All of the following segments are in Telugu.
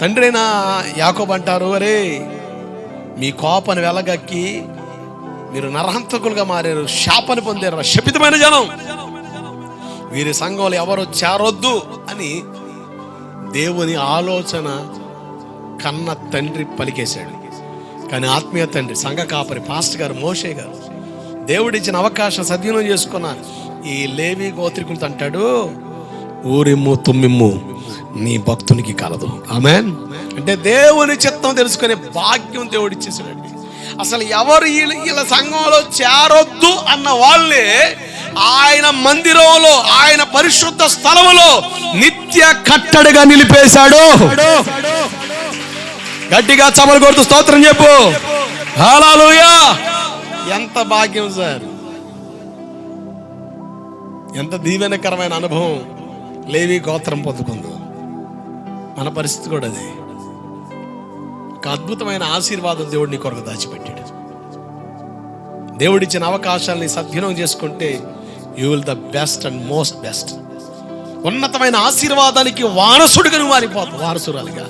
తండ్రి అయినా యాకోబు అంటారు అరే మీ కోపను వెలగక్కి మీరు నరహంతకులుగా మారారు శాపను పొందారు శపితమైన జనం. వీరి సంఘంలో ఎవరు చేరొద్దు అని దేవుని ఆలోచన కన్న తండ్రి పలికేశాడు. కానీ ఆత్మీయ తండ్రి సంఘ కాపరి పాస్ట్ గారు మోషే గారు దేవుడిచ్చిన అవకాశం సద్వినియోగం చేసుకున్న ఈ లేవి గోత్రికులతో అంటాడు ఊరిమ్ము తుమ్మిమ్ము నీ భక్తునికి కలదు. ఆమె అంటే దేవుని చిత్తం తెలుసుకునే భాగ్యం దేవుడు ఇచ్చేసాడండి. అసలు ఎవరు వీళ్ళ సంఘంలో చేరొద్దు అన్న వాళ్ళే ఆయన మందిరంలో ఆయన పరిశుద్ధ స్థలములో నిత్య కట్టడిగా నిలిపేశాడు. గట్టిగా చమలు కొడుతూ స్తోత్రం చెప్పు. హల్లెలూయా. ఎంత భాగ్యం సార్. ఎంత దీవెనకరమైన అనుభవం. లేవి గోత్రం పొందుకుందో. మన పరిస్థితి కూడా అదే. ఒక అద్భుతమైన ఆశీర్వాదం దేవుడు నీ కొరకు దాచిపెట్టాడు. దేవుడిచ్చిన అవకాశాలని సద్వినియోగం చేసుకుంటే you will the best and most best ఉన్నతమైన ఆశీర్వాదానికి వారసుడుగా నువ్వు మారిపోతావు వారసురాలుగా.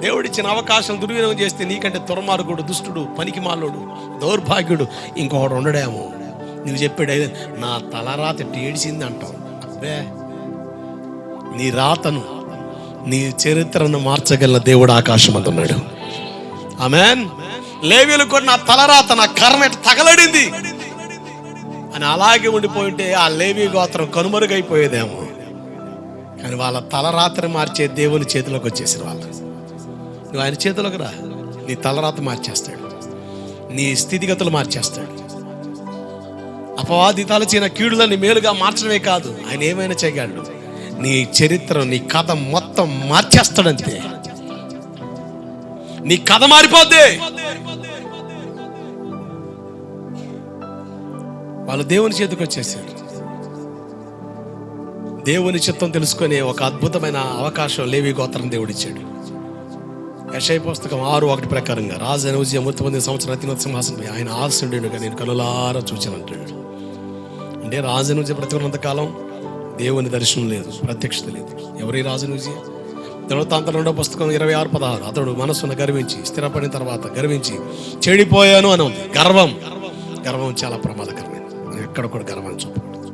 దేవుడిచ్చిన అవకాశం దుర్వినియోగం చేస్తే నీకంటే దుర్మార్గుడు దుష్టుడు పనికిమాలోడు దౌర్భాగ్యుడు ఇంకొకడు ఉండడేమో. నువ్వు చెప్పాడు "అయ్యో, నా తలరాత ఏడిసింది అంటావు. అబ్బే నీ రాతను నీ చరిత్రను మార్చగల దేవుడు ఆకాశం అందున్నాడు ఆమెన్ లేవీలు కూడా నా తలరాత నా కర్మ తగలడింది. అని అలాగే ఉండిపోయింటే ఆ లేవీ గోత్రం కనుమరుగైపోయేదేమో. కానీ వాళ్ళ తలరాత్రి మార్చే దేవుని చేతిలోకి వచ్చేసారు వాళ్ళు. నువ్వు ఆయన చేతిలోకి రా. నీ తలరాత మార్చేస్తాడు. నీ స్థితిగతులు మార్చేస్తాడు. అపవాది తలచిన కీడులని మేలుగా మార్చడమే కాదు ఆయన ఏమైనా చేయగలడు. నీ చరిత్ర నీ కథ మొత్తం మార్చేస్తాడంతే. నీ కథ మారిపోద్ది. వాళ్ళు దేవుని చేతికి వచ్చేసారు. దేవుని చిత్తం తెలుసుకునే ఒక అద్భుతమైన అవకాశం లేవి గోత్రం దేవుడిచ్చాడు. యశయ పుస్తకం ఆరు ఒకటి ప్రకారంగా రాజు అనుజి అమృత పొందిన సంవత్సరం అత్యున్నత సింహాసనపై ఆయన ఆశుడుగా నేను కనులారా చూచాను అంటాడు అంటే రాజు అనుజి బ్రతికున్నంత కాలం దేవుని దర్శనం లేదు ప్రత్యక్షత లేదు. ఎవరి రాజును అనుజి దినవృత్తాంతం రెండో పుస్తకం ఇరవై ఆరు పదహారు. అతడు మనస్సును గర్వించి స్థిరపడిన తర్వాత గర్వించి చెడిపోయాను అని ఉంది. గర్వం. గర్వం చాలా ప్రమాదకరమైనది. ఎక్కడ కూడా గర్వం చూపకూడదు.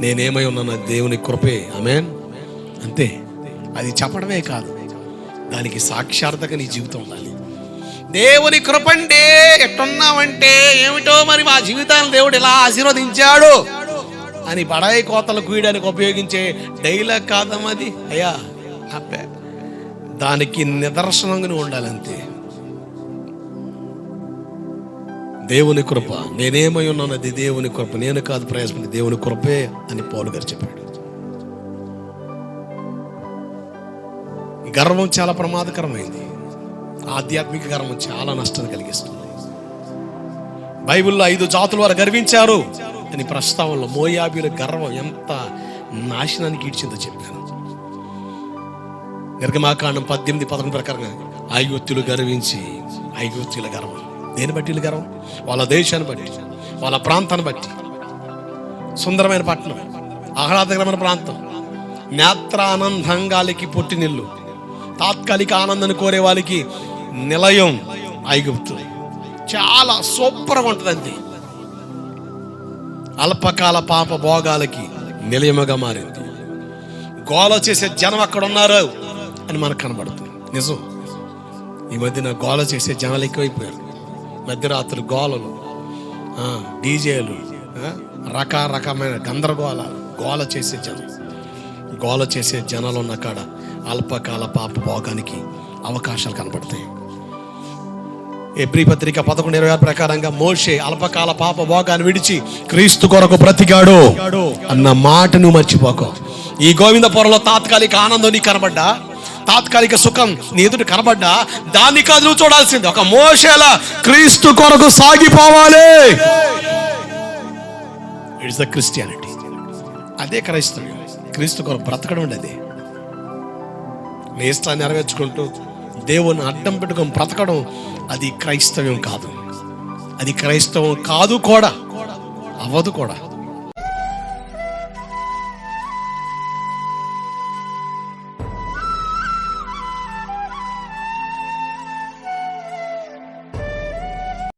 నేనేమై ఉన్నాను దేవుని కృపే. ఆమెన్. అంతే. అది చెప్పడమే కాదు. దానికి సాక్షార్థక నీ జీవితం ఉండాలి. దేవుని కృపంటే ఎట్టున్నామంటే ఏమిటో మరి మా జీవితాన్ని దేవుడు ఇలా ఆశీర్వదించాడు. అని బడాయి కోతలు కూయడానికి ఉపయోగించే డైలాగ్ కాదమ్మా అది. అయ్యా అబ్బే దానికి నిదర్శనంగా ఉండాలంతే. దేవుని కృప నేనేమై ఉన్నానది దేవుని కృప. నేను కాదు ప్రయాసపడి దేవుని కృపే అని పౌలు గారు చెప్పాడు. గర్వం చాలా ప్రమాదకరమైంది. ఆధ్యాత్మిక గర్వం చాలా నష్టం కలిగిస్తుంది. బైబిల్లో ఐదు జాతుల వారు గర్వించారు. అని ప్రస్తావనలో మోయాబీల గర్వం ఎంత నాశనానికి ఇచ్చిందో చెప్పాను. నిర్గమాకాండం పద్దెనిమిది పదకొండు ప్రకారంగా ఐగుత్తులు గర్వించి ఐగుత్తుల గర్వం. దేని బట్టి గర్వం? వాళ్ళ దేశాన్ని బట్టి వాళ్ళ ప్రాంతాన్ని బట్టి. సుందరమైన పట్టణం ఆహ్లాదకరమైన ప్రాంతం. నేత్రానందంగాలికి పుట్టినిల్లు తాత్కాలిక ఆనందాన్ని కోరే వాళ్ళకి నిలయం ఐగుప్తు. చాలా సూపర్గా ఉంటుందండి. అల్పకాల పాప భోగాలకి నిలయముగా మారింది. గోల చేసే జనం అక్కడ ఉన్నారు అని మనకు కనబడుతుంది. నిజం. ఈ మధ్యన గోల చేసే జనాలు ఎక్కువైపోయారు. మధ్యరాత్రి గోలలు డీజేలు రకరకమైన గందరగోళాలు గోల చేసే జనం. గోల చేసే జనాలు ఉన్న కాడ అల్పకాల పాప భోగానికి అవకాశాలు కనబడతాయి. ఎబ్రి పత్రిక పదకొండు ఇరవై ఆరు ప్రకారంగా మోషే అల్పకాల పాప భోగాన్ని విడిచి క్రీస్తు కొరకు బ్రతికాడు. అన్న మాటను మర్చిపోకు. ఈ గోవిందపురంలో తాత్కాలిక ఆనందం నీకు కనబడ్డా? తాత్కాలిక సుఖం నీ ఎదుటి కనబడ్డా? దాన్ని కాదు నువ్వు చూడాల్సింది. ఒక మోషేలా క్రీస్తు కొరకు సాగిపోవాలి. ఇట్స్ ద క్రిస్టియానిటీ అదే క్రైస్తవ్యం క్రీస్తు కొరకు బ్రతకడం ఉండేది. నీ ఇష్టాన్ని నెరవేర్చుకుంటూ దేవుని అడ్డం పెట్టుకొని బ్రతకడం అది క్రైస్తవ్యం కాదు. అది క్రైస్తవం కాదు కూడా అవ్వదు కూడా.